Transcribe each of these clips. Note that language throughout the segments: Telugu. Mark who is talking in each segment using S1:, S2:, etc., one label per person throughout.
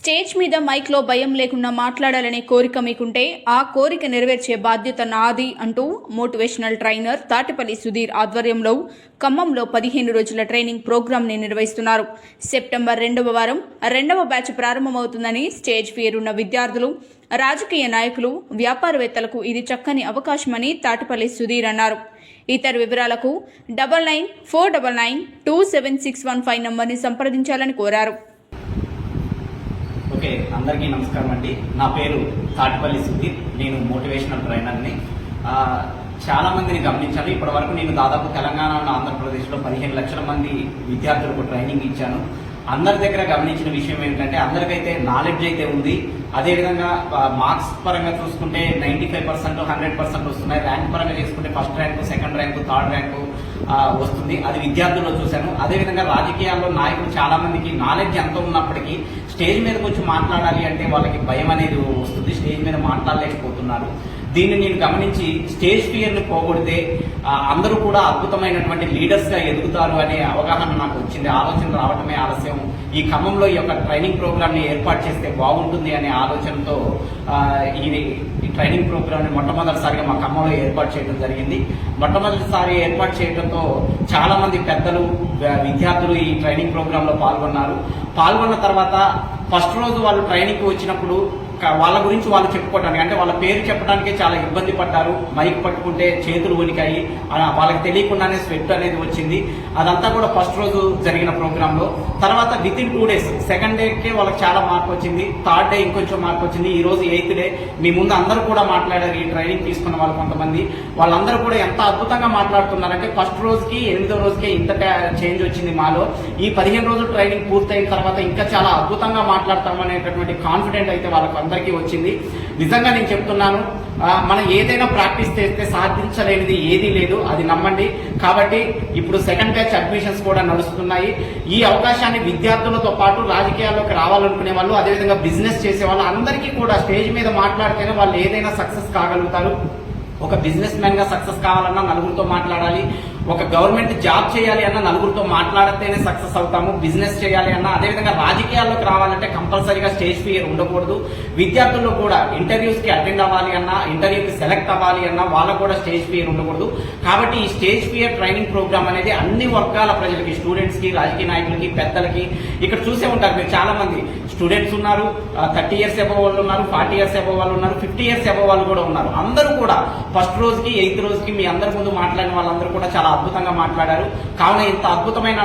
S1: స్టేజ్ మీద మైక్లో భయం లేకుండా మాట్లాడాలనే కోరిక మీకుంటే ఆ కోరిక నెరవేర్చే బాధ్యత నాది అంటూ మోటివేషనల్ ట్రైనర్ తాటిపల్లి సుధీర్ ఆధ్వర్యంలో ఖమ్మంలో పదిహేను రోజుల ట్రైనింగ్ ప్రోగ్రాంని నిర్వహిస్తున్నారు. సెప్టెంబర్ రెండవ వారం రెండవ బ్యాచ్ ప్రారంభమవుతుందని స్టేజ్ ఫియర్ ఉన్న విద్యార్థులు రాజకీయ నాయకులు వ్యాపారవేత్తలకు ఇది చక్కని అవకాశమని తాటిపల్లి సుధీర్ అన్నారు. ఇతర వివరాలకు double nine four double nine two seven six one five నంబర్ని సంప్రదించాలని కోరారు.
S2: ఓకే అందరికీ నమస్కారం అండి. నా పేరు తాటిపల్లి సుధీర్. నేను మోటివేషనల్ ట్రైనర్ని. చాలా మందిని గమనించాను. ఇప్పటి వరకు నేను దాదాపు తెలంగాణ ఆంధ్రప్రదేశ్లో పదిహేను లక్షల మంది విద్యార్థులకు ట్రైనింగ్ ఇచ్చాను. అందరి దగ్గర గమనించిన విషయం ఏంటంటే అందరికైతే నాలెడ్జ్ అయితే ఉంది. అదేవిధంగా మార్క్స్ పరంగా చూసుకుంటే ninety five percent hundred percent వస్తున్నాయి. ర్యాంక్ పరంగా చేసుకుంటే first rank second rank third rank వస్తుంది. అది విద్యార్థుల్లో చూశాను. అదేవిధంగా రాజకీయాల్లో నాయకులు చాలా మందికి నాలెడ్జ్ ఎంత ఉన్నప్పటికీ స్టేజ్ మీదకి వచ్చి మాట్లాడాలి అంటే వాళ్ళకి భయం అనేది వస్తుంది. స్టేజ్ మీద మాట్లాడలేకపోతున్నారు. దీన్ని నేను గమనించి స్టేజ్ ఫియర్ని పోగొడితే అందరూ కూడా అద్భుతమైనటువంటి లీడర్స్గా ఎదుగుతారు అనే అవగాహన నాకు వచ్చింది. ఆలోచన రావటమే ఆలస్యం. ఈ ఖమ్మంలో ఈ యొక్క ట్రైనింగ్ ప్రోగ్రామ్ని ఏర్పాటు చేస్తే బాగుంటుంది అనే ఆలోచనతో ఇది ట్రైనింగ్ ప్రోగ్రామ్ని మొట్టమొదటిసారిగా మా ఖమ్మంలో ఏర్పాటు చేయడం జరిగింది. మొట్టమొదటిసారి ఏర్పాటు చేయడంతో చాలామంది పెద్దలు విద్యార్థులు ఈ ట్రైనింగ్ ప్రోగ్రాంలో పాల్గొన్నారు. పాల్గొన్న తర్వాత ఫస్ట్ రోజు వాళ్ళు ట్రైనింగ్ వచ్చినప్పుడు వాళ్ళ గురించి వాళ్ళు చెప్పుకోవడానికి అంటే వాళ్ళ పేరు చెప్పడానికే చాలా ఇబ్బంది పడ్డారు. మైక్ పట్టుకుంటే చేతులు వణికాయి వాళ్ళకి తెలియకుండానే స్వెట్ అనేది వచ్చింది. అదంతా కూడా ఫస్ట్ రోజు జరిగిన ప్రోగ్రాంలో. తర్వాత with in two days second డేకే వాళ్ళకి చాలా మార్క్ వచ్చింది. థర్డ్ డే ఇంకొంచెం మార్క్ వచ్చింది. ఈ రోజు ఎయిత్ డే. మీ ముందు అందరూ కూడా మాట్లాడారు ఈ ట్రైనింగ్ తీసుకున్న వాళ్ళు కొంతమంది. వాళ్ళందరూ కూడా ఎంత అద్భుతంగా మాట్లాడుతున్నారంటే ఫస్ట్ రోజుకి ఎనిమిదో రోజుకే ఇంత చేంజ్ వచ్చింది మాలో. ఈ పదిహేను రోజులు ట్రైనింగ్ పూర్తయిన తర్వాత ఇంకా చాలా అద్భుతంగా మాట్లాడతామనేటటువంటి కాన్ఫిడెంట్ అయితే వాళ్ళకు అందరికీ వచ్చింది. నిజంగా నేను చెప్తున్నాను మనం ఏదైనా ప్రాక్టీస్ చేస్తే సాధించలేనిది ఏదీ లేదు అది నమ్మండి. కాబట్టి ఇప్పుడు సెకండ్ బ్యాచ్ అడ్మిషన్స్ కూడా నడుస్తున్నాయి. ఈ అవకాశాన్ని విద్యార్థులతో పాటు రాజకీయాల్లోకి రావాలనుకునే వాళ్ళు అదేవిధంగా బిజినెస్ చేసే వాళ్ళు అందరికీ కూడా స్టేజ్ మీద మాట్లాడితేనే వాళ్ళు ఏదైనా సక్సెస్ కాగలుగుతారు. ఒక బిజినెస్ మ్యాన్గా సక్సెస్ కావాలన్నా నలుగురితో మాట్లాడాలి. ఒక గవర్నమెంట్ జాబ్ చేయాలి అన్న నలుగురితో మాట్లాడితేనే సక్సెస్ అవుతాము బిజినెస్ చేయాలి అన్న అదేవిధంగా రాజకీయాల్లోకి రావాలంటే కంపల్సరీగా స్టేజ్ ఫియర్ ఉండకూడదు. విద్యార్థుల్లో కూడా ఇంటర్వ్యూస్కి అటెండ్ అవ్వాలి అన్నా ఇంటర్వ్యూకి సెలెక్ట్ అవ్వాలి అన్న వాళ్ళకు కూడా స్టేజ్ ఫియర్ ఉండకూడదు. కాబట్టి ఈ స్టేజ్ ఫియర్ ట్రైనింగ్ ప్రోగ్రామ్ అనేది అన్ని వర్గాల ప్రజలకి స్టూడెంట్స్కి రాజకీయ నాయకులకి పెద్దలకి ఇక్కడ చూసే ఉంటారు మీరు చాలా మంది స్టూడెంట్స్ ఉన్నారు థర్టీ ఇయర్స్ అబవ్ వాళ్ళు ఉన్నారు ఫార్టీ ఇయర్స్ అబవ్ వాళ్ళు ఉన్నారు ఫిఫ్టీ ఇయర్స్ అబవ్ వాళ్ళు కూడా ఉన్నారు. అందరూ కూడా ఫస్ట్ రోజుకి ఎయిత్ రోజుకి మీ అందరి ముందు మాట్లాడిన వాళ్ళందరూ కూడా చాలా అద్భుతంగా మాట్లాడారు. కావున ఇంత అద్భుతమైన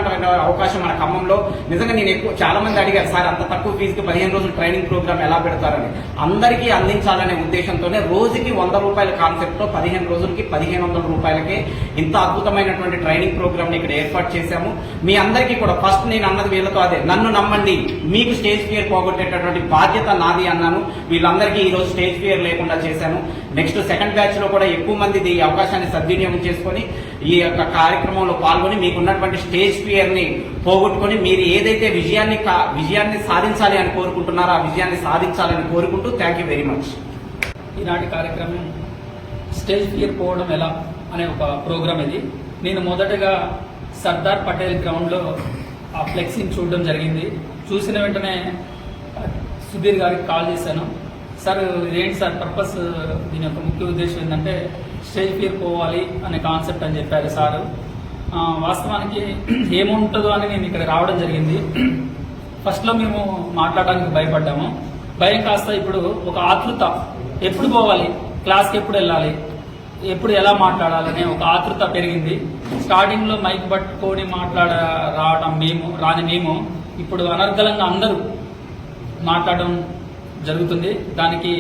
S2: అవకాశం మన ఖమ్మంలో. నిజంగా నేను ఎక్కువ చాలా మంది అడిగారు సార్ అంత తక్కువ ఫీజుకి పదిహేను రోజులు ట్రైనింగ్ ప్రోగ్రామ్ ఎలా పెడతారని? అందరికీ అందించాలనే ఉద్దేశంతోనే రోజుకి వంద రూపాయల కాన్సెప్ట్లో పదిహేను రోజులకి పదిహేను వందల రూపాయలకే ఇంత అద్భుతమైనటువంటి ట్రైనింగ్ ప్రోగ్రామ్ని ఇక్కడ ఏర్పాటు చేశాము. మీ అందరికీ కూడా ఫస్ట్ నేను అన్నది వీళ్ళతో అదే. నన్ను నమ్మండి మీకు స్టేజ్ ఫియర్ పోగొట్టేటటువంటి బాధ్యత నాది అన్నాను. వీళ్ళందరికీ ఈరోజు స్టేజ్ ఫియర్ లేకుండా చేశాను. నెక్స్ట్ సెకండ్ బ్యాచ్లో కూడా ఎక్కువ మంది ఈ అవకాశాన్ని సద్వినియోగం చేసుకొని ఈ యొక్క కార్యక్రమంలో పాల్గొని మీకున్నటువంటి స్టేజ్ ఫియర్ని పోగొట్టుకొని మీరు ఏదైతే విజయాన్ని కా- విజయాన్ని సాధించాలి అని కోరుకుంటున్నారో ఆ విజయాన్ని సాధించాలని కోరుకుంటూ థ్యాంక్ యూ వెరీ మచ్
S3: ఈనాటి కార్యక్రమం స్టేజ్ ఫియర్ పోవడం ఎలా అనే ఒక ప్రోగ్రామ్ ఇది. నేను మొదటగా సర్దార్ పటేల్ గ్రౌండ్లో ఆ ఫ్లెక్సీని చూడడం జరిగింది. చూసిన వెంటనే సుధీర్ గారికి కాల్ చేశాను. సార్ ఇదేంటి సార్ పర్పస్ దీని యొక్క ముఖ్య ఉద్దేశం ఏంటంటే స్టేజ్ ఫియర్ పోవాలి అనే కాన్సెప్ట్ అని చెప్పారు సారు. వాస్తవానికి ఏముంటుందో అని నేను ఇక్కడ రావడం జరిగింది. ఫస్ట్లో మేము మాట్లాడడానికి భయపడ్డాము. భయం కాస్త ఇప్పుడు ఒక ఆతృత. ఎప్పుడు పోవాలి? క్లాస్కి ఎప్పుడు వెళ్ళాలి? ఎప్పుడు ఎలా మాట్లాడాలనే ఒక ఆతృత పెరిగింది. స్టార్టింగ్లో మైక్ పట్టుకొని మాట్లాడ రావడం మేము రాని మేము ఇప్పుడు అనర్గలంగా అందరూ మాట్లాడడం జరుగుతుంది. దానికి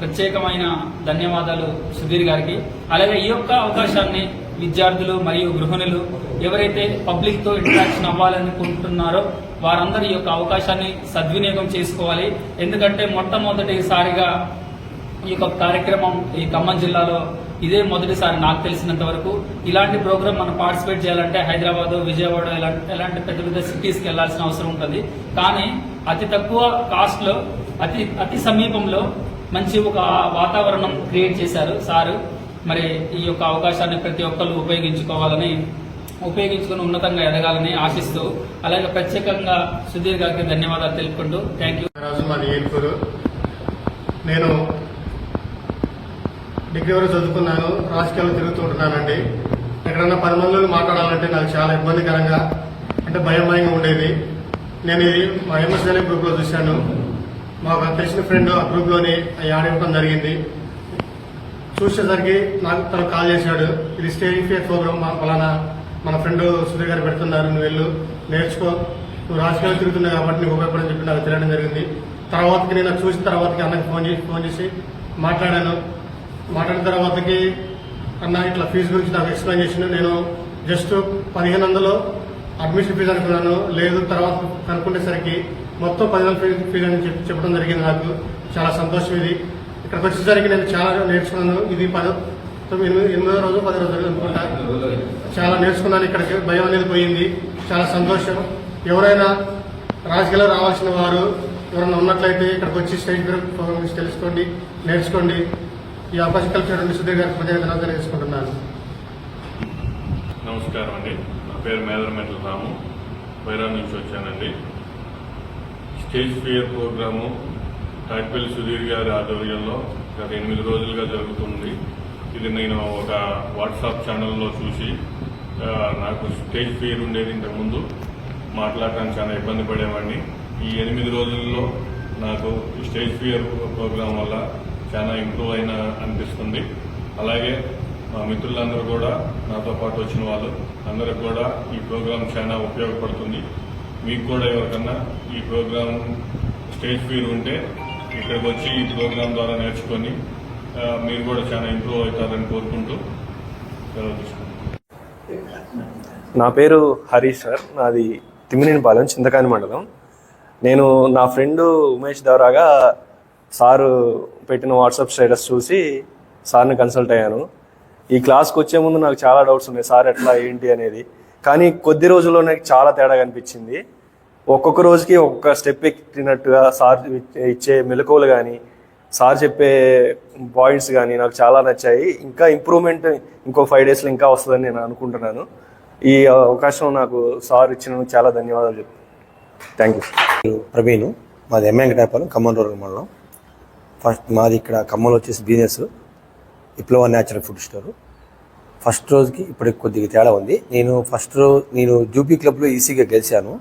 S3: ప్రత్యేకమైన ధన్యవాదాలు సుధీర్ గారికి. అలాగే ఈ యొక్క అవకాశాన్ని విద్యార్థులు మరియు గృహిణులు ఎవరైతే పబ్లిక్తో ఇంటరాక్షన్ అవ్వాలనుకుంటున్నారో వారందరూ ఈ యొక్క అవకాశాన్ని సద్వినియోగం చేసుకోవాలి. ఎందుకంటే మొట్టమొదటిసారిగా ఈ యొక్క కార్యక్రమం ఈ ఖమ్మం జిల్లాలో ఇదే మొదటిసారి నాకు తెలిసినంత వరకు. ఇలాంటి ప్రోగ్రామ్ మనం పార్టిసిపేట్ చేయాలంటే హైదరాబాద్ విజయవాడ ఇలాంటి ఎలాంటి పెద్ద పెద్ద సిటీస్కి వెళ్ళాల్సిన అవసరం ఉంటుంది. కానీ అతి తక్కువ కాస్ట్లో అతి అతి సమీపంలో మంచి ఒక వాతావరణం క్రియేట్ చేశారు సారు. మరి ఈ యొక్క అవకాశాన్ని ప్రతి ఒక్కరు ఉపయోగించుకోవాలని ఉపయోగించుకుని ఉన్నతంగా ఎదగాలని ఆశిస్తూ అలాగే ప్రత్యేకంగా సుధీర్ గారికి ధన్యవాదాలు తెలుపుకుంటూ థ్యాంక్ యూ.
S4: రాజు మాది ఏనుకూరు నేను డిగ్రీ వరకు చదువుకున్నాను రాజకీయాలు తిరుగుతూ ఉంటున్నానండి. ఎక్కడన్నా పది మందిలో మాట్లాడాలంటే నాకు చాలా ఇబ్బందికరంగా అంటే భయం భయంగా ఉండేది. నేను ఇది మా ఎంఎస్ఎల్ఏ గ్రూప్లో చూశాను. మాకు తెలిసిన ఫ్రెండ్ ఆ గ్రూప్లోని యాడ్ ఇవ్వడం జరిగింది. చూసేసరికి నాకు తను కాల్ చేశాడు. ఇది స్టేజ్ ఫియర్ ప్రోగ్రామ్ మా ఫలానా మన ఫ్రెండ్ సుధీర్ గారు పెడుతున్నారు. నువ్వు వెళ్ళు నేర్చుకో. నువ్వు రాజకీయాలు తిరుగుతున్నావు కాబట్టి నీకు ఉపయోగపడని చెప్పి నాకు తెలియడం జరిగింది. తర్వాతకి నేను చూసిన తర్వాతకి అన్నకి ఫోన్ చేసి ఫోన్ చేసి మాట్లాడాను. మాట్లాడిన తర్వాతకి అన్న ఇట్లా ఫీజు గురించి నాకు ఎక్స్ప్లెయిన్ చేసిన నేను జస్ట్ పదిహేను వందలు అడ్మిషన్ ఫీజు అనుకున్నాను. లేదు తర్వాత కనుక్కునేసరికి మొత్తం పదివేల ఫీజు ఫీజు అని చెప్పి చెప్పడం జరిగింది నాకు. చాలా సంతోషం ఇది. ఇక్కడికి వచ్చేసరికి నేను చాలా నేర్చుకున్నాను. ఇది పద తొమ్మిది ఎనిమిదో రోజు పది రోజులు అనుకుంటా. చాలా నేర్చుకున్నాను ఇక్కడికి. భయం అనేది పోయింది. చాలా సంతోషం. ఎవరైనా రాజకీయాల్లో రావాల్సిన వారు ఎవరైనా ఉన్నట్లయితే ఇక్కడికి వచ్చి స్టేజ్ గురించి తెలుసుకోండి నేర్చుకోండి. ఈ అవకాశం కల్పించడం సుధీర్ గారికి ప్రత్యేక తెలియజేసుకుంటున్నాను.
S5: నమస్కారం అండి. నా పేరు మేదరమెట్ల రాము. వైరా నుంచి వచ్చానండి. Stage fear programme Tatipalli Sudheer గారి ఆధ్వర్యంలో గత ఎనిమిది రోజులుగా జరుగుతుంది. ఇది నేను ఒక వాట్సాప్ ఛానల్లో చూసి నాకు స్టేజ్ ఫియర్ ఉండేది ఇంతకుముందు. మాట్లాడటానికి చాలా ఇబ్బంది పడేవాడిని. ఈ ఎనిమిది రోజుల్లో నాకు ఈ స్టేజ్ ఫియర్ ప్రోగ్రాం వల్ల చాలా ఇంప్రూవ్ అయిన అనిపిస్తుంది. అలాగే మా మిత్రులందరూ కూడా నాతో పాటు వచ్చిన వాళ్ళు అందరికి కూడా ఈ ప్రోగ్రాం చాలా ఉపయోగపడుతుంది. మీకు కూడా ఎవరికన్నా ఈ ప్రోగ్రాం స్టేజ్ ఫీర్ ఉంటే ఇక్కడికి వచ్చి ఈ ప్రోగ్రాం ద్వారా నేర్చుకొని మీరు కూడా చాలా ఇంప్రూవ్ అవుతారని కోరుకుంటూ సెలవు
S6: నా పేరు హరీష్ సార్. నాది తిమ్మినేనిపాలెం చింతకాని మండలం. నేను నా ఫ్రెండ్ ఉమేష్ ద్వారాగా సారు పెట్టిన వాట్సాప్ స్టేటస్ చూసి సార్ని కన్సల్ట్ అయ్యాను. ఈ క్లాస్కి వచ్చే ముందు నాకు చాలా డౌట్స్ ఉన్నాయి సార్ ఎట్లా ఏంటి అనేది. కానీ కొద్ది రోజుల్లోనే చాలా తేడా కనిపించింది. ఒక్కొక్క రోజుకి ఒక్కొక్క స్టెప్ ఎక్కినట్టుగా సార్ ఇచ్చే మెలకువలు కానీ సార్ చెప్పే పాయింట్స్ కానీ నాకు చాలా నచ్చాయి. ఇంకా ఇంప్రూవ్మెంట్ ఇంకో ఫైవ్ డేస్లో ఇంకా వస్తుందని నేను అనుకుంటున్నాను. ఈ అవకాశం నాకు సార్ ఇచ్చినందుకు చాలా ధన్యవాదాలు చెప్తాను థ్యాంక్ యూ
S7: ప్రవీణ్ మాది ఎంఏ వెంకటాపురం ఖమ్మం రూరల్ మండలం. ఫస్ట్ మాది ఇక్కడ ఖమ్మంలో వచ్చేసి బిజినెస్ విప్లవ న్యాచురల్ ఫుడ్ స్టోర్. ఫస్ట్ రోజుకి ఇప్పటికి కొద్దిగా తేడా ఉంది. నేను ఫస్ట్ రోజు నేను జూపీ క్లబ్లో ఈసీగా గెలిచాను.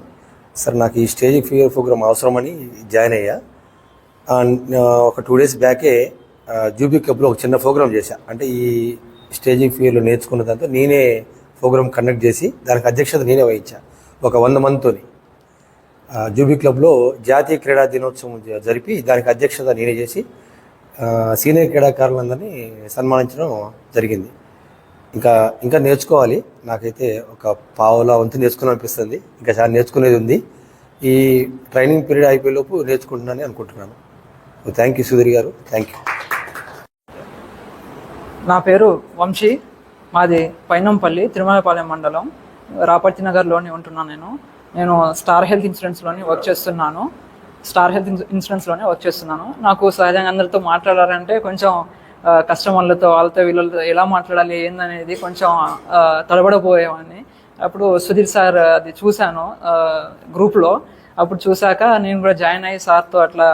S7: సార్ నాకు ఈ స్టేజ్ ఫియర్ ప్రోగ్రామ్ అవసరమని జాయిన్ అయ్యా. ఒక టూ డేస్ బ్యాకే జూబీ క్లబ్లో ఒక చిన్న ప్రోగ్రామ్ చేశా. అంటే ఈ స్టేజింగ్ ఫియర్లో నేర్చుకున్న దాంతో నేనే ప్రోగ్రామ్ కండక్ట్ చేసి దానికి అధ్యక్షత నేనే వహించా ఒక వంద మందితోని. జూబీ క్లబ్లో జాతీయ క్రీడా దినోత్సవం జరిపి దానికి అధ్యక్షత నేనే చేసి సీనియర్ క్రీడాకారులందరినీ సన్మానించడం జరిగింది. ఇంకా ఇంకా నేర్చుకోవాలి. నాకైతే ఒక పావులా వంతు నేర్చుకుని అనిపిస్తుంది ఇంకా చాలా నేర్చుకునేది ఉంది. ఈ ట్రైనింగ్ పీరియడ్ అయిపోయేలోపు నేర్చుకుంటున్నానని అనుకుంటున్నాను. థ్యాంక్ యూ సుధీర్ గారు. థ్యాంక్ యూ
S8: నా పేరు వంశీ. మాది పైనంపల్లి తిరుమలపాలెం మండలం. రాపర్తి నగర్లోని ఉంటున్నాను నేను. నేను స్టార్ హెల్త్ ఇన్సూరెన్స్లోని వర్క్ చేస్తున్నాను. స్టార్ హెల్త్ ఇన్సూరెన్స్లోనే వర్క్ చేస్తున్నాను. నాకు సహజంగా అందరితో మాట్లాడాలంటే కొంచెం కస్టమర్లతో వాళ్ళతో వీళ్ళతో ఎలా మాట్లాడాలి ఏందనేది కొంచెం తడబడపోయేవాడిని అప్పుడు సుధీర్ సార్ అది చూశాను గ్రూప్లో. అప్పుడు చూశాక నేను కూడా జాయిన్ అయ్యి సార్తో అట్లా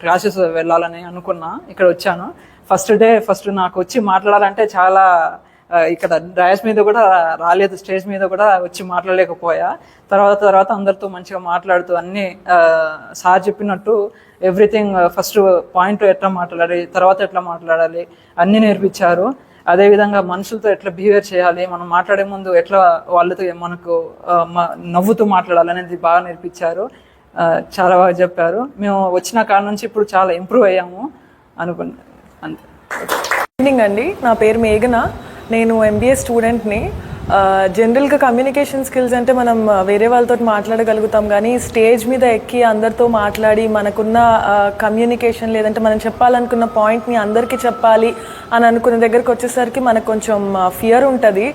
S8: క్లాసెస్ వెళ్ళాలని అనుకున్నా. ఇక్కడ వచ్చాను. ఫస్ట్ డే ఫస్ట్ నాకు వచ్చి మాట్లాడాలంటే చాలా ఇక్కడ డ్రాయస్ మీద కూడా రాలేదు స్టేజ్ మీద కూడా వచ్చి మాట్లాడలేకపోయా. తర్వాత తర్వాత అందరితో మంచిగా మాట్లాడుతూ అన్ని సార్ చెప్పినట్టు ఎవ్రీథింగ్ ఫస్ట్ పాయింట్ ఎట్లా మాట్లాడాలి తర్వాత ఎట్లా మాట్లాడాలి అన్ని నేర్పించారు. అదేవిధంగా మనుషులతో ఎట్లా బిహేవియర్ చేయాలి మనం మాట్లాడే ముందు ఎట్లా వాళ్ళతో మనకు నవ్వుతూ మాట్లాడాలి అనేది బాగా నేర్పించారు. చాలా బాగా చెప్పారు. మేము వచ్చిన కాడ నుంచి ఇప్పుడు చాలా ఇంప్రూవ్ అయ్యాము అనుకున్నా అంతే.
S9: ఈవినింగ్ అండి. నా పేరు మేఘన. నేను ఎంబీఏ స్టూడెంట్ని జనరల్గా కమ్యూనికేషన్ స్కిల్స్ అంటే మనం వేరే వాళ్ళతో మాట్లాడగలుగుతాం కానీ స్టేజ్ మీద ఎక్కి అందరితో మాట్లాడి మనకున్న కమ్యూనికేషన్ లేదంటే మనం చెప్పాలనుకున్న పాయింట్ని అందరికీ చెప్పాలి అని అనుకున్న దగ్గరకు వచ్చేసరికి మనకు కొంచెం ఫియర్ ఉంటుంది.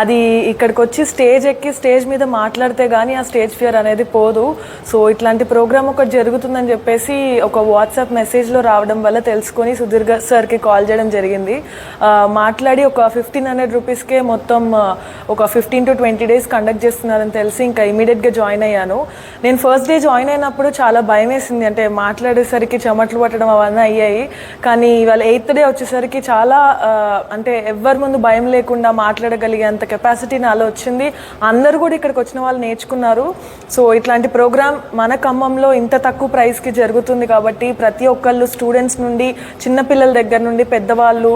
S9: అది ఇక్కడికి వచ్చి స్టేజ్ ఎక్కి స్టేజ్ మీద మాట్లాడితే కానీ ఆ స్టేజ్ ఫియర్ అనేది పోదు. సో ఇట్లాంటి ప్రోగ్రామ్ ఒకటి జరుగుతుందని చెప్పేసి ఒక వాట్సాప్ మెసేజ్లో రావడం వల్ల తెలుసుకొని సుధీర్ సార్కి కాల్ చేయడం జరిగింది. మాట్లాడి ఒక ఫిఫ్టీన్ హండ్రెడ్ రూపీస్కే మొత్తం ఒక fifteen to twenty days conduct చేస్తున్నారని తెలిసి ఇంకా ఇమీడియట్గా జాయిన్ అయ్యాను. నేను ఫస్ట్ డే జాయిన్ అయినప్పుడు చాలా భయం వేసింది. అంటే మాట్లాడేసరికి చెమట్లు పట్టడం అవన్నీ అయ్యాయి. కానీ ఇవాళ ఎయిత్ డే వచ్చేసరికి చాలా అంటే ఎవరి ముందు భయం లేకుండా మాట్లాడగలిగేంత కెపాసిటీ నాలో వచ్చింది. అందరూ కూడా ఇక్కడికి వచ్చిన వాళ్ళు నేర్చుకున్నారు. సో ఇట్లాంటి ప్రోగ్రామ్ మన ఖమ్మంలో ఇంత తక్కువ ప్రైస్కి జరుగుతుంది కాబట్టి ప్రతి ఒక్కళ్ళు స్టూడెంట్స్ నుండి చిన్నపిల్లల దగ్గర నుండి పెద్దవాళ్ళు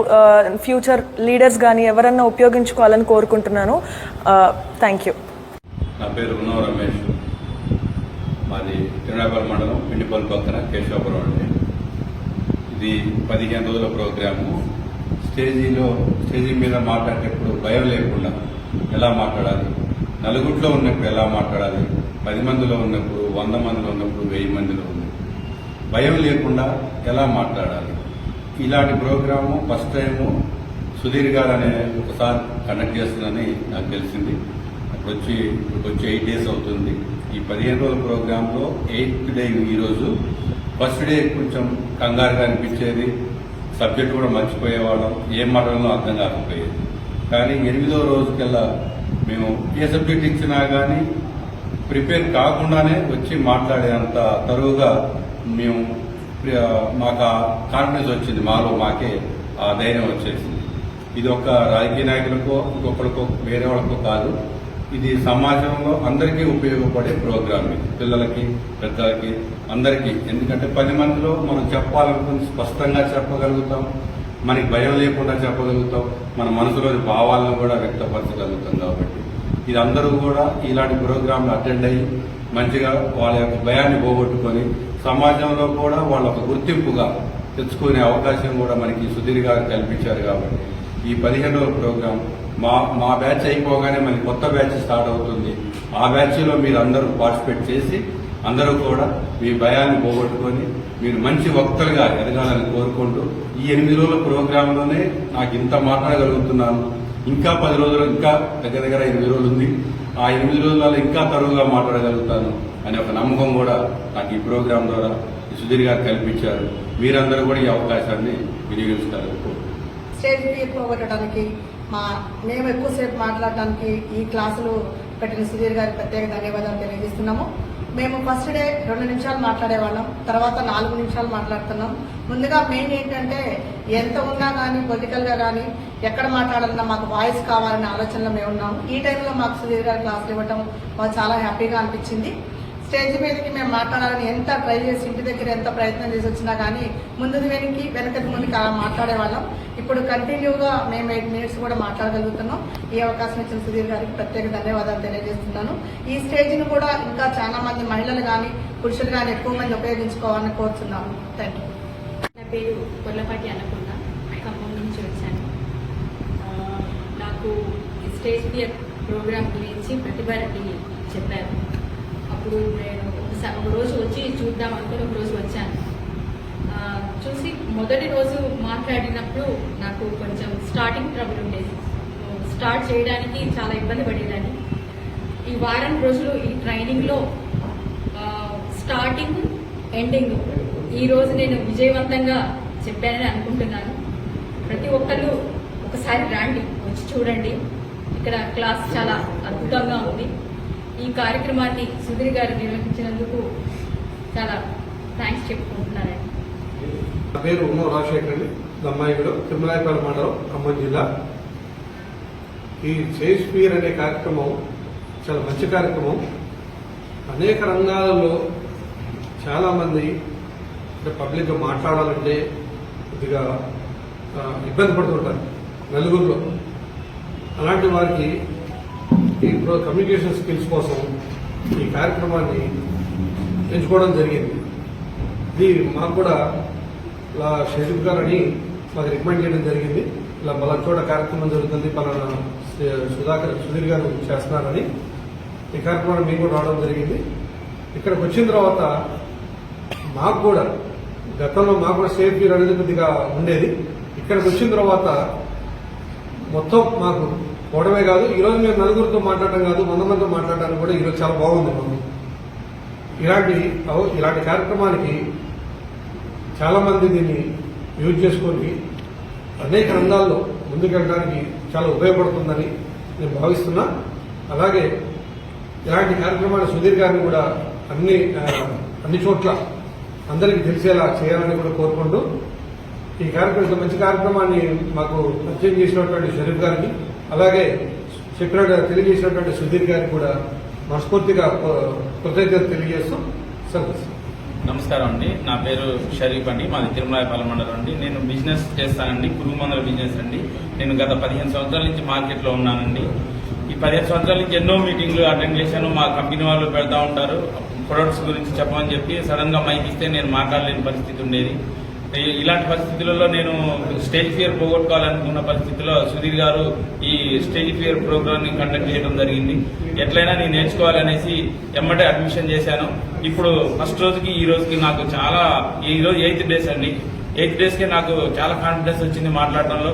S9: ఫ్యూచర్ లీడర్స్ కానీ ఎవరన్నా ఉపయోగించుకోవాలని కోరుకుంటున్నాను. థ్యాంక్ యూ
S10: నా పేరు ఉన్నవ రమేష్. మాది తిరునాపల్లి మండలం పిండిపల్లి పక్కన కేశవాపురం అండి. ఇది పదిహేను రోజుల ప్రోగ్రాము. స్టేజీలో స్టేజీ మీద మాట్లాడేటప్పుడు భయం లేకుండా ఎలా మాట్లాడాలి? నలుగురిలో ఉన్నప్పుడు ఎలా మాట్లాడాలి? పది మందిలో ఉన్నప్పుడు వంద మందిలో ఉన్నప్పుడు వెయ్యి మందిలో ఉన్నప్పుడు. భయం లేకుండా ఎలా మాట్లాడాలి? ఇలాంటి ప్రోగ్రాము ఫస్ట్ టైము సుధీర్ గారు అనే ఒకసారి కండక్ట్ చేస్తుందని నాకు తెలిసింది. అప్పుడు వచ్చి ఇప్పుడు వచ్చి ఎయిట్ డేస్ అవుతుంది. ఈ పదిహేను రోజుల ప్రోగ్రాంలో ఎయిత్ డే ఈరోజు ఫస్ట్ డే కొంచెం కంగారుగా అనిపించేది. సబ్జెక్ట్ కూడా మర్చిపోయేవాళ్ళం. ఏం మాట్లాడాలో అర్థం కాకపోయేది. కానీ ఎనిమిదో రోజుకల్లా మేము ఏ సబ్జెక్ట్ ఇచ్చినా కానీ ప్రిపేర్ కాకుండానే వచ్చి మాట్లాడేంత తరువుగా మేము మాకు ఆ కాన్ఫిడెన్స్ వచ్చింది మాలో మాకే ఆ ధైర్యం వచ్చేసింది. ఇది ఒక రాజకీయ నాయకులకో ఇంకొకరికో వేరే వాళ్ళకో కాదు. ఇది సమాజంలో అందరికీ ఉపయోగపడే ప్రోగ్రామ్ ఇది. పిల్లలకి పెద్దలకి అందరికీ. ఎందుకంటే పది మందిలో మనం చెప్పాలనుకుని స్పష్టంగా చెప్పగలుగుతాం. మనకి భయం లేకుండా చెప్పగలుగుతాం. మన మనసులోని భావాలను కూడా వ్యక్తపరచగలుగుతాం కాబట్టి. ఇది అందరూ కూడా ఇలాంటి ప్రోగ్రాంలు అటెండ్ అయ్యి మంచిగా వాళ్ళ యొక్క భయాన్ని పోగొట్టుకొని సమాజంలో కూడా వాళ్ళ ఒక గుర్తింపుగా తెచ్చుకునే అవకాశం కూడా మనకి సుధీర్ గారు కల్పించారు కాబట్టి. ఈ పదిహేను రోజుల ప్రోగ్రాం మా మా బ్యాచ్ అయిపోగానే మళ్ళీ కొత్త బ్యాచ్ స్టార్ట్ అవుతుంది. ఆ బ్యాచ్లో మీరు అందరూ పార్టిసిపేట్ చేసి అందరూ కూడా మీ భయాన్ని పోగొట్టుకొని మీరు మంచి వక్తలుగా ఎదగాలని కోరుకుంటూ ఈ ఎనిమిది రోజుల ప్రోగ్రాంలోనే నాకు ఇంత మాట్లాడగలుగుతున్నాను. ఇంకా పది రోజులు ఇంకా దగ్గర దగ్గర ఎనిమిది రోజులు ఉంది. ఆ ఎనిమిది రోజులలో ఇంకా తరువుగా మాట్లాడగలుగుతాను అనే ఒక నమ్మకం కూడా నాకు ఈ ప్రోగ్రాం ద్వారా సుధీర్ గారు కల్పించారు. మీరందరూ కూడా ఈ అవకాశాన్ని వినియోగిస్తారు
S11: స్టేజ్ ఫియర్ పోగొట్టడానికి మా మేము ఎక్కువసేపు మాట్లాడడానికి ఈ క్లాసులు పెట్టిన సుధీర్ గారికి ప్రత్యేక ధన్యవాదాలు తెలియజేస్తున్నాము. మేము ఫస్ట్ డే రెండు నిమిషాలు మాట్లాడేవాళ్ళం తర్వాత నాలుగు నిమిషాలు మాట్లాడుతున్నాం. ముందుగా మెయిన్ ఏంటంటే ఎంత ఉన్నా కానీ పొలిటికల్గా కానీ ఎక్కడ మాట్లాడాలన్నా మాకు వాయిస్ కావాలనే ఆలోచనలో మేము ఉన్నాం ఈ టైంలో మాకు సుధీర్ గారి క్లాసులు ఇవ్వటం మాకు చాలా హ్యాపీగా అనిపించింది. స్టేజ్ మీదకి మేము మాట్లాడాలని ఎంత ట్రై చేసి ఇంటి దగ్గర ఎంత ప్రయత్నం చేసి వచ్చినా కానీ ముందుది వెనక్కి వెనకటి ముందుకి అలా మాట్లాడేవాళ్ళం ఇప్పుడు కంటిన్యూగా మేము ఎయిట్ మినిట్స్ కూడా మాట్లాడగలుగుతున్నాం. ఈ అవకాశం ఇచ్చిన సుధీర్ గారికి ప్రత్యేక ధన్యవాదాలు తెలియజేస్తున్నాను. ఈ స్టేజ్ను కూడా ఇంకా చాలా మంది మహిళలు కానీ పురుషులు కానీ ఎక్కువ మంది ఉపయోగించుకోవాలని కోరుతున్నాను థ్యాంక్ యూ
S12: నా పేరు కొల్లపాటి అన్నపూర్ణ ఖమ్మం నుంచి వచ్చాను. నాకు ఈ స్టేజ్ ఫియర్ ప్రోగ్రామ్ గురించి ప్రతిభారెడ్డి చెప్పారు. అప్పుడు నేను ఒకసారి ఒక రోజు వచ్చి చూద్దాం అనుకుని ఒక రోజు వచ్చాను. చూసి మొదటి రోజు మాట్లాడినప్పుడు నాకు కొంచెం స్టార్టింగ్ ట్రబుల్ ఉండేది. స్టార్ట్ చేయడానికి చాలా ఇబ్బంది పడేదాన్ని. ఈ వారం రోజులు ఈ ట్రైనింగ్లో స్టార్టింగ్ ఎండింగ్ ఈ రోజు నేను విజయవంతంగా చెప్పానని అనుకుంటున్నాను. ప్రతి ఒక్కళ్ళు ఒకసారి రండి వచ్చి చూడండి. ఇక్కడ క్లాస్ చాలా అద్భుతంగా ఉంది. ఈ కార్యక్రమాన్ని సుధీర్ గారు నిర్వహించినందుకు చాలా థ్యాంక్స్ చెప్పుకుంటున్నానండి.
S13: నా పేరు ఉన్నవ రాజశేఖర్ అండి. దమ్మాయిగూడ తిరుమలాయపల్లి మండలం ఖమ్మం జిల్లా. ఈ షేక్స్పియర్ అనే కార్యక్రమం చాలా మంచి కార్యక్రమం. అనేక రంగాలలో చాలామంది అంటే పబ్లిక్గా మాట్లాడాలంటే కొద్దిగా ఇబ్బంది పడుతుంటారు నలుగురిలో. అలాంటి వారికి ఈ ప్రో- కమ్యూనికేషన్ స్కిల్స్ కోసం ఈ కార్యక్రమాన్ని ఎంచుకోవడం జరిగింది. ఇది మాకు కూడా ఇలా షరీఫ్ గారు అని మాకు రికమెండ్ చేయడం జరిగింది. ఇలా పలానా చోట కార్యక్రమం జరుగుతుంది. పలానా సుధాకర్ సుధీర్ గారు చేస్తున్నారని ఈ కార్యక్రమాన్ని మేము కూడా రావడం జరిగింది. ఇక్కడికి వచ్చిన తర్వాత మాకు కూడా గతంలో మాకు కూడా సేఫ్ అనేది కొద్దిగా ఉండేది. ఇక్కడికి వచ్చిన తర్వాత మొత్తం మాకు పోవడమే కాదు ఈరోజు మేము నలుగురితో మాట్లాడటం కాదు వంద మందితో మాట్లాడటానికి కూడా ఈరోజు చాలా బాగుంది మనం ఇలాంటి ఇలాంటి కార్యక్రమానికి చాలామంది దీన్ని యూజ్ చేసుకొని అనేక రంగాల్లో ముందుకెళ్ళడానికి చాలా ఉపయోగపడుతుందని నేను భావిస్తున్నా. అలాగే ఇలాంటి కార్యక్రమాలు సుధీర్ గారిని కూడా అన్ని అన్ని చోట్ల అందరికీ తెలిసేలా చేయాలని కూడా కోరుకుంటూ ఈ కార్యక్రమం మంచి కార్యక్రమాన్ని మాకు పరిచయం చేసినటువంటి షరీఫ్ గారికి అలాగే చెప్పిన తెలియజేసినటువంటి సుధీర్ గారికి కూడా మనస్ఫూర్తిగా కృ- కృతజ్ఞతలు తెలియజేస్తూ సంతోషం
S14: నమస్కారం అండి. నా పేరు షరీఫ్ అండి. మాది తిరుమలాయపాలెం మండలం అండి. నేను బిజినెస్ చేస్తానండి. పురుగు మందుల బిజినెస్ అండి. నేను గత పదిహేను సంవత్సరాల నుంచి మార్కెట్లో ఉన్నానండి. ఈ పదిహేను సంవత్సరాల నుంచి ఎన్నో మీటింగ్లు అటెండ్ చేశాను మా కంపెనీ వాళ్ళు పెడతా ఉంటారు. ప్రొడక్ట్స్ గురించి చెప్పమని చెప్పి సడన్గా మైక్ ఇస్తే నేను మాట్లాడలేని పరిస్థితి ఉండేది. ఇలాంటి పరిస్థితులలో నేను స్టేజ్ ఫియర్ పోగొట్టుకోవాలనుకున్న పరిస్థితిలో సుధీర్ గారు ఈ స్టేజ్ ఫియర్ ప్రోగ్రామ్ని కండక్ట్ చేయడం జరిగింది. ఎట్లయినా నేను నేర్చుకోవాలనేసి ఎమ్మటే అడ్మిషన్ చేశాను. ఇప్పుడు ఫస్ట్ రోజుకి ఈ రోజుకి నాకు చాలా ఈ రోజు ఎయిత్ డేస్ అండి. ఎయిత్ డేస్కే నాకు చాలా కాన్ఫిడెన్స్ వచ్చింది మాట్లాడడంలో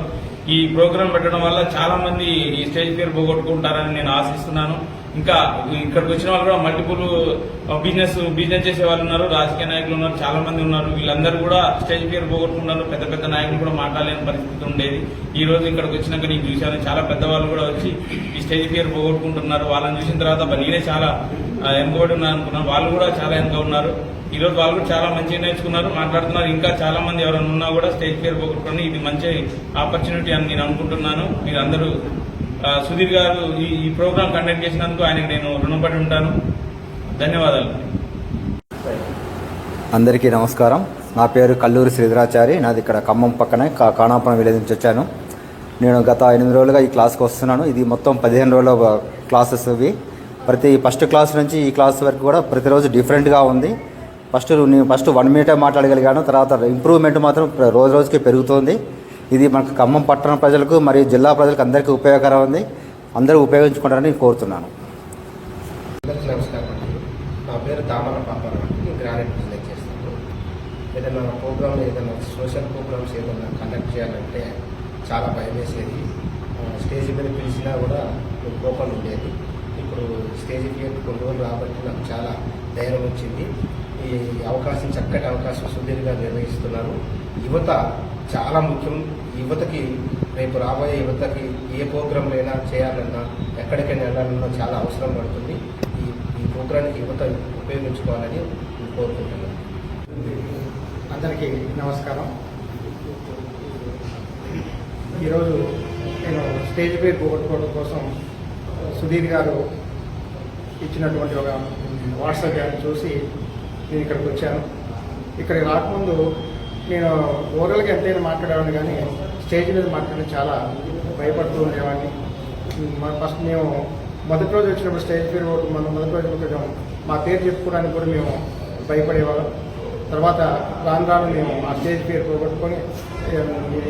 S14: ఈ ప్రోగ్రామ్ పెట్టడం వల్ల చాలా మంది ఈ స్టేజ్ ఫియర్ పోగొట్టుకుంటారని నేను ఆశిస్తున్నాను. ఇంకా ఇక్కడికి వచ్చిన వాళ్ళు కూడా మల్టిపుల్ బిజినెస్ బిజినెస్ చేసే వాళ్ళు ఉన్నారు రాజకీయ నాయకులు ఉన్నారు చాలా మంది ఉన్నారు. వీళ్ళందరూ కూడా స్టేజ్ పేరు పోగొట్టుకున్నారు పెద్ద పెద్ద నాయకులు కూడా మాట్లాడలేని పరిస్థితి ఉండేది. ఈ రోజు ఇక్కడికి వచ్చినాక నేను చూశాను చాలా పెద్దవాళ్ళు కూడా వచ్చి ఈ స్టేజ్ పేరు పోగొట్టుకుంటున్నారు. వాళ్ళని చూసిన తర్వాత నేనే చాలా ఎంకబడి ఉన్నాను అనుకున్నాను వాళ్ళు కూడా చాలా ఎంక ఉన్నారు. ఈ రోజు వాళ్ళు కూడా చాలా మంచిగా నేర్చుకున్నారు మాట్లాడుతున్నారు. ఇంకా చాలా మంది ఎవరైనా ఉన్నా కూడా స్టేజ్ పేరు పోగొట్టుకుని ఇది మంచి ఆపర్చునిటీ అని నేను అనుకుంటున్నాను. మీరు అందరూ సుధీర్ గారు ఈ ఈ ప్రోగ్రామ్ కండక్ట్ చేసినందుకు ఆయనకి నేను రుణపడి ఉంటాను. ధన్యవాదాలు.
S15: అందరికీ నమస్కారం. నా పేరు కల్లూరి శ్రీధరాచారి. నాది ఇక్కడ ఖమ్మం పక్కనే కా కాణాపురం విలేజ్ నుంచి వచ్చాను. నేను గత ఎనిమిది రోజులుగా ఈ క్లాస్కి వస్తున్నాను. ఇది మొత్తం పదిహేను రోజుల క్లాసెస్ ఇవి. ప్రతి ఫస్ట్ క్లాస్ నుంచి ఈ క్లాస్ వరకు కూడా ప్రతిరోజు డిఫరెంట్గా ఉంది. ఫస్ట్ నేను ఫస్ట్ వన్ మినిటే మాట్లాడగలిగాను. తర్వాత ఇంప్రూవ్మెంట్ మాత్రం రోజు రోజుకి పెరుగుతోంది. ఇది మనకు ఖమ్మం పట్టణ ప్రజలకు మరియు జిల్లా ప్రజలకు అందరికీ ఉపయోగకరం ఉంది. అందరూ ఉపయోగించుకుంటారని కోరుతున్నాను.
S16: నా పేరు దామన పాపారావు నేను గ్రానైట్ బిజినెస్ చేస్తాను ఏదైనా ప్రోగ్రామ్ ఏదైనా సోషల్ ప్రోగ్రామ్స్ ఏదైనా కండక్ట్ చేయాలంటే చాలా భయం వేసేది. స్టేజ్ మీద పిలిచినా కూడా నాకు కోపం ఉండేది. ఇప్పుడు స్టేజ్ ఫియర్ కొన్ని రోజులు రాబట్టి నాకు చాలా ధైర్యం వచ్చింది. ఈ అవకాశం చక్కటి అవకాశం సుదీర్ఘంగా నిర్వహిస్తున్నారు. యువత చాలా ముఖ్యం. యువతకి రేపు రాబోయే యువతకి ఏ ప్రోగ్రాంలు అయినా చేయాలన్నా ఎక్కడికైనా వెళ్ళాలన్నా చాలా అవసరం పడుతుంది. ఈ ఈ ప్రోగ్రాంకి యువత ఉపయోగించుకోవాలని నేను కోరుకుంటున్నాను.
S17: అందరికీ నమస్కారం. ఈరోజు నేను స్టేజ్ పై పోగొట్టుకోవడం కోసం సుధీర్ గారు ఇచ్చినటువంటి ఒక వాట్సాప్ యాప్ చూసి నేను ఇక్కడికి వచ్చాను. ఇక్కడికి రాకముందు నేను ఓరల్గా ఎంతైనా మాట్లాడాను కానీ స్టేజ్ మీద మాట్లాడి చాలా భయపడుతూ ఉండేవాడిని. ఫస్ట్ మేము మొదటి రోజు వచ్చినప్పుడు స్టేజ్ పేరు మనం మొదటి రోజు కొంచెం మా పేరు చెప్పుకోవడానికి కూడా మేము భయపడేవాళ్ళం. తర్వాత రాను రాను మేము ఆ స్టేజ్ పేరు పోగొట్టుకొని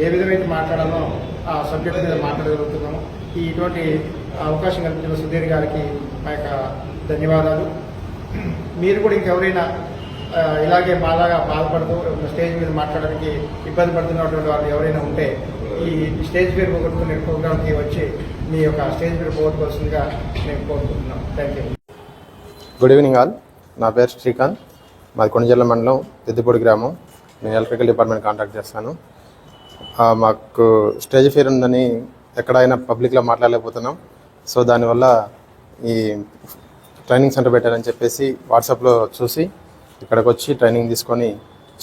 S17: ఏ- విధమైతే మాట్లాడాలో ఆ సబ్జెక్ట్ మీద మాట్లాడగలుగుతున్నాము. ఈ ఇటువంటి అవకాశం కల్పించిన సుధీర్ గారికి మా యొక్క ధన్యవాదాలు. మీరు కూడా ఇంకెవరైనా ఇలాగే మాలాగా బాధపడుతూ స్టేజ్ మీద మాట్లాడడానికి ఇబ్బంది పడుతున్నటువంటి వాళ్ళు ఎవరైనా ఉంటే ఈ స్టేజ్ పేరు పోగొట్టుకునే ప్రోగ్రామ్కి వచ్చి మీ యొక్క స్టేజ్ పేరు పోగొట్టుకోవాల్సిందిగా మేము కోరుకుంటున్నాం. Thank you
S7: good evening all. నా పేరు శ్రీకాంత్. మాది కొండజల్ల మండలం తిద్దిపూడి గ్రామం. నేను ఎలక్ట్రికల్ డిపార్ట్మెంట్ కాంటాక్ట్ చేస్తాను. మాకు స్టేజ్ ఫీర్ ఉందని ఎక్కడైనా పబ్లిక్లో మాట్లాడలేకపోతున్నాం. సో దానివల్ల ఈ ట్రైనింగ్ సెంటర్ పెట్టారని చెప్పేసి వాట్సాప్లో చూసి ఇక్కడికి వచ్చి ట్రైనింగ్ తీసుకొని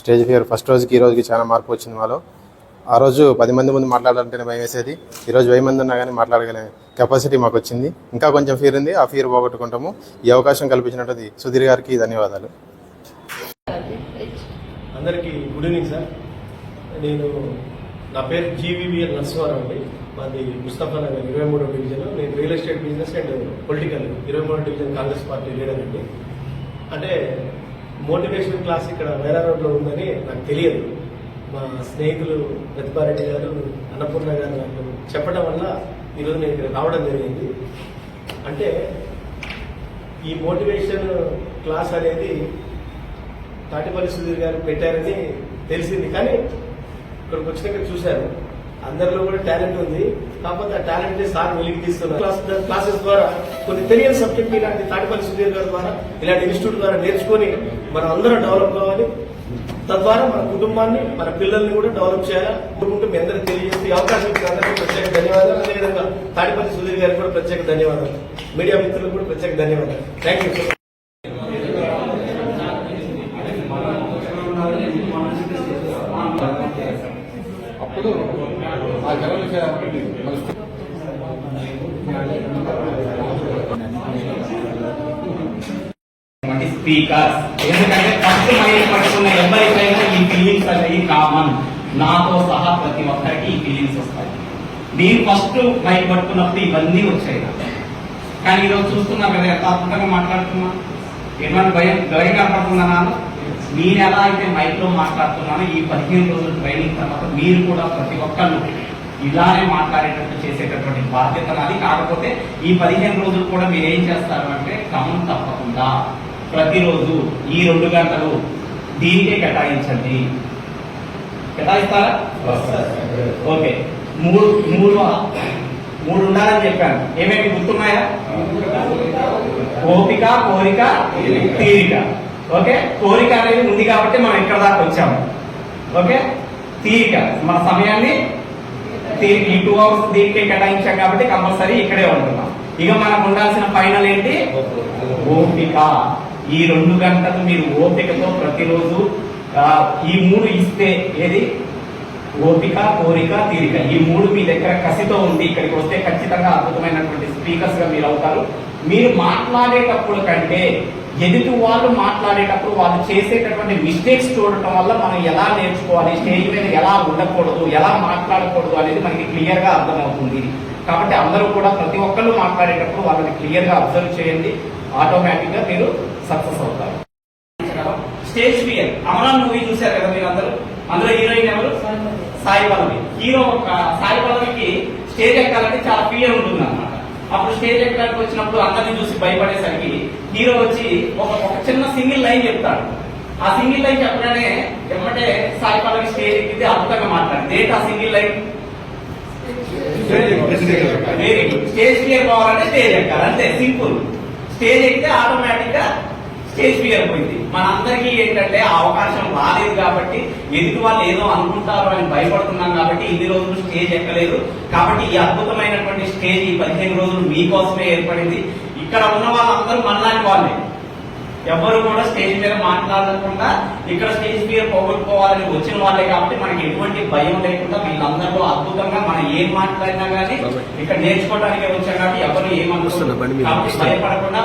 S7: స్టేజ్ ఫియర్ ఫస్ట్ రోజుకి ఈ రోజుకి చాలా మార్పు వచ్చింది మాలో. ఆ రోజు పది మంది ముందు మాట్లాడాలంటేనే భయం వేసేది. ఈరోజు వెయ్యి మంది ఉన్నా కానీ మాట్లాడగలే కెపాసిటీ మాకు వచ్చింది ఇంకా కొంచెం ఫీర్ ఉంది. ఆ ఫీర్ పోగొట్టుకుంటాము. ఈ అవకాశం కల్పించినటువంటి సుధీర్ గారికి ధన్యవాదాలు.
S18: అందరికీ గుడ్ ఈవినింగ్ సార్ నేను నా పేరు జీవీవీఎల్ నరసింహారావు అండి. మాది ముస్తఫా నగర్ ఇరవై మూడో డివిజన్ నేను real estate business and political ఇరవై మూడో డివిజన్ కాంగ్రెస్ పార్టీ లీడర్ అండి. అంటే మోటివేషన్ క్లాస్ ఇక్కడ వేరే రోడ్లో ఉందని నాకు తెలియదు. మా స్నేహితులు పెద్దపారెడ్డి గారు అన్నపూర్ణ గారు నాకు చెప్పడం వల్ల ఈరోజు నేను ఇక్కడ రావడం జరిగింది. అంటే ఈ మోటివేషన్ క్లాస్ అనేది తాటిపల్లి సుధీర్ గారు పెట్టారని తెలిసింది. కానీ ఇక్కడికి వచ్చినాక చూశాను అందరిలో కూడా టాలెంట్ ఉంది. కాకపోతే ఆ టాలెంట్ సార్ వెలికి తీస్తున్నారు. క్లాస్ క్లాసెస్ ద్వారా కొన్ని తెలియని సబ్జెక్ట్ ఇలాంటి తాటిపల్లి సుధీర్ గారి ద్వారా ఇలాంటి ఇన్స్టిట్యూట్ ద్వారా నేర్చుకొని మనం అందరం డెవలప్ కావాలి. తద్వారా మన కుటుంబాన్ని మన పిల్లల్ని కూడా డెవలప్ చేయాలా? కోరుకుంటూ మీ అందరికీ తెలియజేస్తే ఈ అవకాశం ఇచ్చిన అందరికీ ప్రత్యేక ధన్యవాదాలు. అదేవిధంగా తాడిపల్లి సుధీర్ గారికి కూడా ప్రత్యేక ధన్యవాదాలు. మీడియా మిత్రులకు కూడా ప్రత్యేక ధన్యవాదాలు. థ్యాంక్ యూ
S10: అప్పుడు ఆ
S2: స్పీకర్స్. ఎందుకంటే ఫస్ట్ పట్టుకున్న ఎవరికైనా ఈ ఫీలింగ్స్ అనేవి కామన్ నాతో సహా ప్రతి ఒక్కరికి ఈ ఫీలింగ్స్ వస్తాయి. నేను ఫస్ట్ మైక్ పట్టుకున్నప్పుడు ఇవన్నీ వచ్చాయి కానీ ఈరోజు చూస్తున్నా కదా యథాత్మకంగా మాట్లాడుతున్నా. ఎటువంటి భయం భయం కనపడుతున్నాను నేను ఎలా అయితే మైక్లో మాట్లాడుతున్నానో ఈ పదిహేను రోజులు ట్రైనింగ్ తర్వాత మీరు కూడా ప్రతి ఒక్కళ్ళు ఇలానే మాట్లాడేటట్టు చేసేటటువంటి బాధ్యత నాది. కాకపోతే ఈ పదిహేను రోజులు కూడా మీరు ఏం చేస్తారు అంటే క్రమం తప్పకుండా ప్రతిరోజు ఈ రెండు గంటలు దీనికే కేటాయించండి. కేటాయిస్తారా? ఓకే. మూడు మూడు మూడు ఉండాలని చెప్పాను. ఏమేమి గుర్తున్నాయా? ఓపిక కోరిక తీరిక. ఓకే? కోరిక అనేది ఉంది కాబట్టి మనం ఇక్కడ దాకా వచ్చాము. ఓకే? తీరిక. మన సమయాన్ని తీరిక ఈ టూ అవర్స్ దీనికే కేటాయించాం కాబట్టి కంపల్సరీ ఇక్కడే ఉంటున్నాం. ఇక మనకు ఉండాల్సిన ఫైనల్ ఏంటి? ఓపిక. ఈ రెండు గంటలు మీరు ఓపికతో ప్రతిరోజు ఈ మూడు ఇస్తే ఏది? ఓపిక కోరిక తీరిక. ఈ మూడు మీ దగ్గర కసితో ఉంది ఇక్కడికి వస్తే ఖచ్చితంగా అద్భుతమైనటువంటి స్పీకర్స్గా మీరు అవుతారు. మీరు మాట్లాడేటప్పుడు కంటే ఎదుటి వాళ్ళు మాట్లాడేటప్పుడు వాళ్ళు చేసేటటువంటి మిస్టేక్స్ చూడటం వల్ల మనం ఎలా నేర్చుకోవాలి స్టేజ్ మీద ఎలా ఉండకూడదు ఎలా మాట్లాడకూడదు అనేది మనకి క్లియర్గా అర్థమవుతుంది. కాబట్టి అందరూ కూడా ప్రతి ఒక్కళ్ళు మాట్లాడేటప్పుడు వాళ్ళని క్లియర్గా అబ్జర్వ్ చేయండి. ఆటోమేటిక్గా మీరు సక్సెస్ అవుతారు. Stage fear. అమరాన్ మూవీ చూశారు కదా మీరు అందరూ అందులో హీరోయిన్ ఎవరు? సాయి పల్లవి. హీరో సాయి పల్లవికి స్టేజ్ ఎక్కాలంటే చాలా ఫియర్ ఉంటుంది అనమాట అప్పుడు స్టేజ్ ఎక్కడానికి వచ్చినప్పుడు అందరిని చూసి భయపడేసరికి హీరో వచ్చి ఒక ఒక చిన్న సింగిల్ లైన్ చెప్తాడు. ఆ సింగిల్ లైన్ చెప్పగానే ఎమ్మటే సాయి పల్లవి స్టేజ్ ఎక్కితే అద్భుతంగా మాట్లాడింది ఏంటి ఆ single line? Very good stage fear పోవాలంటే స్టేజ్ ఎక్కాలి. అంతే. సింపుల్. స్టేజ్ ఎక్కితే ఆటోమేటిక్గా స్టేజ్ పోయింది మనందరికీ ఏంటంటే అవకాశం రాలేదు కాబట్టి ఎదుటి వాళ్ళు ఏదో అనుకుంటారు అని భయపడుతున్నాం కాబట్టి ఇన్ని రోజులు స్టేజ్ ఎక్కలేదు. కాబట్టి ఈ అద్భుతమైనటువంటి స్టేజ్ ఈ పదిహేను రోజులు మీకోసమే ఏర్పడింది. ఇక్కడ ఉన్న వాళ్ళందరూ మనలాంటి వాళ్ళే. ఎవరు కూడా స్టేజ్ మీద మాట్లాడకుండా ఇక్కడ స్టేజ్ మీద పోగొట్టుకోవాలని వచ్చిన వాళ్ళే కాబట్టి మనకి ఎటువంటి భయం లేకుండా వీళ్ళందరిలో అద్భుతంగా మనం ఏం మాట్లాడినా కానీ ఇక్కడ నేర్చుకోవడానికి వచ్చాం కాబట్టి ఎవరు ఏమనుకుంటారు
S6: వస్తున్నా.
S2: భయపడకుండా.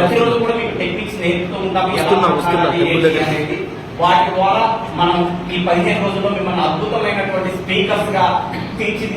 S2: ప్రతిరోజు కూడా మీకు టెక్నిక్స్ నేర్పుతూ
S6: దగ్గర.
S2: అనేది వాటి ద్వారా మనం ఈ పదిహేను రోజుల్లో మిమ్మల్ని అద్భుతమైనటువంటి స్పీకర్స్గా తీర్చిది